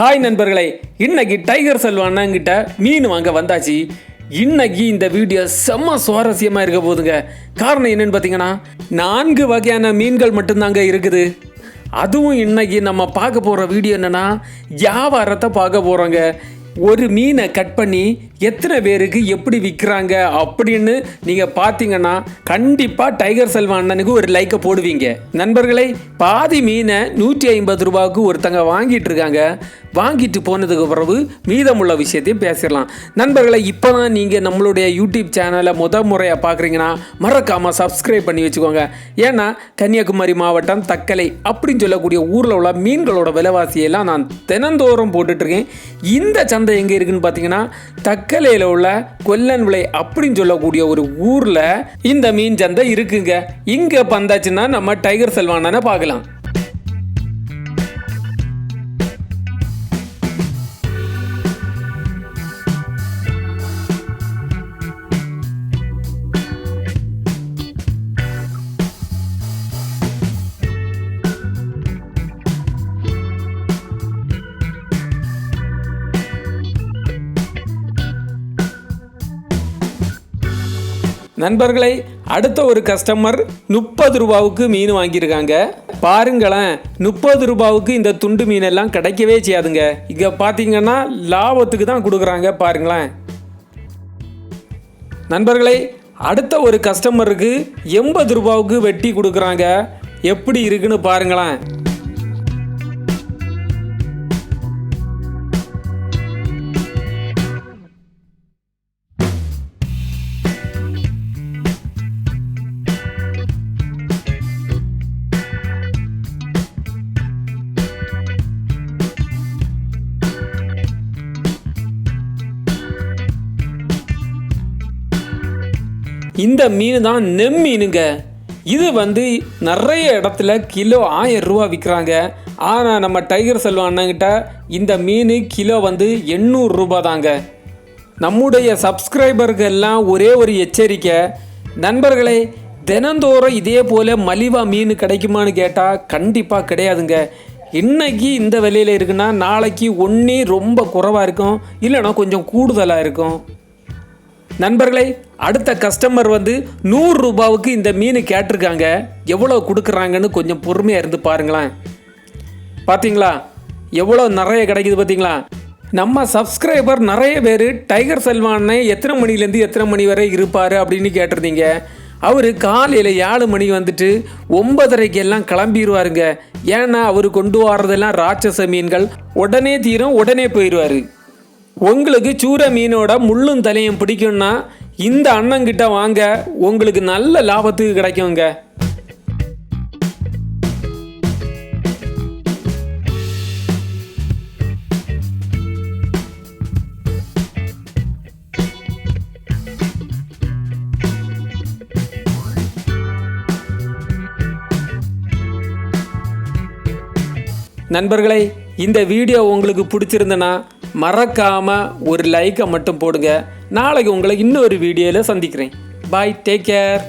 Hi நண்பர்களே இன்னைக்கு tiger Selva அண்ணங்கிட்ட மீன் வாங்க வந்தாச்சு. இன்னைக்கு இந்த வீடியோ செம்ம சுவாரஸ்யமாக இருக்க போதுங்க காரணம் என்னன்னு பார்த்தீங்கன்னா நான்கு வகையான மீன்கள் மட்டும்தாங்க இருக்குது. அதுவும் இன்னைக்கு நம்ம பார்க்க போகிற வீடியோ என்னென்னா வியாபாரத்தை பார்க்க போகிறோங்க ஒரு மீனை கட் பண்ணி எத்தனை பேருக்கு எப்படி விற்கிறாங்க அப்படின்னு நீங்கள் பார்த்தீங்கன்னா கண்டிப்பாக டைகர் செல்வா அண்ணனுக்கு ஒரு லைக்கை போடுவீங்க. நண்பர்களை பாதி மீனை நூற்றி ஐம்பது ரூபாய்க்கு ஒருத்தங்க வாங்கிட்டு இருக்காங்க. வாங்கிட்டு போனதுக்கு பிறகு மீதமுள்ள விஷயத்தையும் பேசிடலாம். நண்பர்களை இப்போ தான் நீங்கள் நம்மளுடைய யூடியூப் சேனலை முத முறையாக பார்க்குறீங்கன்னா மறக்காமல் சப்ஸ்கிரைப் பண்ணி வச்சுக்கோங்க. ஏன்னா கன்னியாகுமரி மாவட்டம் தக்கலை அப்படின்னு சொல்லக்கூடிய ஊரில் உள்ள மீன்களோட விலைவாசியெல்லாம் நான் தினந்தோறும் போட்டுட்ருக்கேன் இந்த சந்தை எங்கே இருக்குன்னு பார்த்தீங்கன்னா தக்கலையில் உள்ள கொல்லன் விலை அப்படின்னு சொல்லக்கூடிய ஒரு ஊரில் இந்த மீன் சந்தை இருக்குங்க. இங்கே வந்தாச்சுன்னா நம்ம டைகர் செல்வானனை பார்க்கலாம். நண்பர்களை அடுத்த ஒரு கஸ்டமர் முப்பது ரூபாவுக்கு மீன் வாங்கியிருக்காங்க. பாருங்களேன் முப்பது ரூபாவுக்கு இந்த துண்டு மீன் எல்லாம் கிடைக்கவே செய்யாதுங்க. இங்கே பார்த்தீங்கன்னா லாபத்துக்கு தான் கொடுக்குறாங்க பாருங்களேன். நண்பர்களே அடுத்த ஒரு கஸ்டமருக்கு எண்பது ரூபாவுக்கு வெட்டி கொடுக்குறாங்க. எப்படி இருக்குன்னு பாருங்களேன். இந்த மீன் தான் நெம்மீனுங்க இது வந்து நிறைய இடத்துல கிலோ ஆயிரம் ரூபா விற்கிறாங்க ஆனால் நம்ம டைகர் செல்வம் அண்ணங்கிட்ட இந்த மீன் கிலோ வந்து எண்ணூறு ரூபா தாங்க நம்முடைய சப்ஸ்கிரைபருக்கு எல்லாம் ஒரே ஒரு எச்சரிக்கை. நண்பர்களே தினந்தோறும் இதே போல் மலிவாக மீன் கிடைக்குமான்னு கேட்டால் கண்டிப்பாக கிடையாதுங்க. இன்னைக்கு இந்த விலையில் இருக்குன்னா நாளைக்கு ஒன்றே ரொம்ப குறைவாக இருக்கும். இல்லைன்னா கொஞ்சம் கூடுதலாக இருக்கும். நண்பர்களே அடுத்த கஸ்டமர் வந்து நூறு ரூபாவுக்கு இந்த மீன் கேட்டிருக்காங்க. எவ்வளோ கொடுக்குறாங்கன்னு கொஞ்சம் பொறுமையாக இருந்து பாருங்களேன். பார்த்தீங்களா எவ்வளோ நிறைய கிடைக்குது பார்த்தீங்களா நம்ம சப்ஸ்கிரைபர் நிறைய பேர் டைகர் சல்மானை எத்தனை மணிலேருந்து எத்தனை மணி வரை இருப்பார் அப்படின்னு கேட்டிருந்தீங்க. அவர் காலையில் ஏழு மணி வந்துட்டு ஒன்பதரைக்கு எல்லாம் கிளம்பிடுவாருங்க ஏன்னா அவர் கொண்டு வர்றதெல்லாம் ராட்சச மீன்கள் உடனே தீரும் உடனே போயிடுவார் உங்களுக்கு சூர மீனோட முள்ளும் தலையும் பிடிக்கும்னா இந்த அண்ணங்கிட்ட வாங்க உங்களுக்கு நல்ல லாபத்துக்கு கிடைக்குங்க. நண்பர்களே இந்த வீடியோ உங்களுக்கு பிடிச்சிருந்தனா மறக்காமல் ஒரு லைக்கை மட்டும் போடுங்க. நாளைக்கு உங்களை இன்னொரு வீடியோவில் சந்திக்கிறேன். Bye take care